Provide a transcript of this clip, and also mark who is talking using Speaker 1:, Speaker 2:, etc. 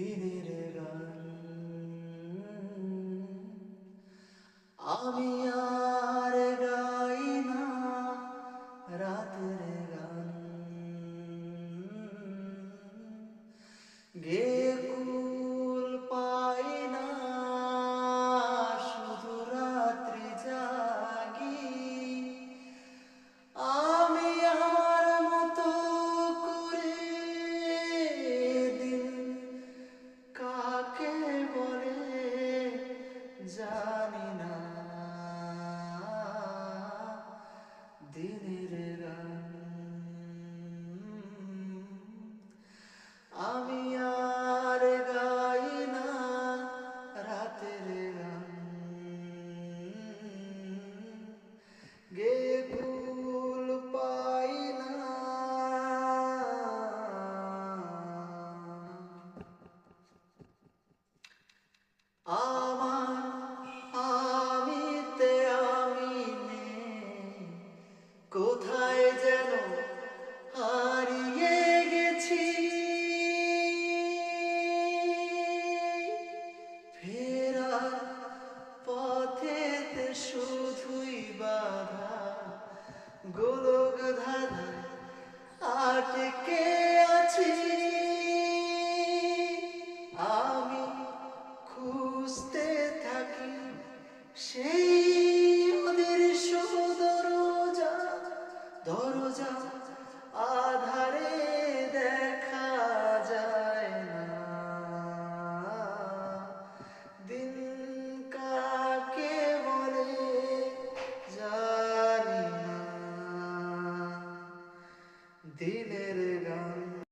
Speaker 1: দিনের গান। আমি আর গাই না রাতের গান। গে জানি না। দিনের গান আমি আর গাই না রাতের গান গে কুল পাই না। আ দরজা আধারে দেখা যায় না। দিন কাকে বলে জানি না। দিনের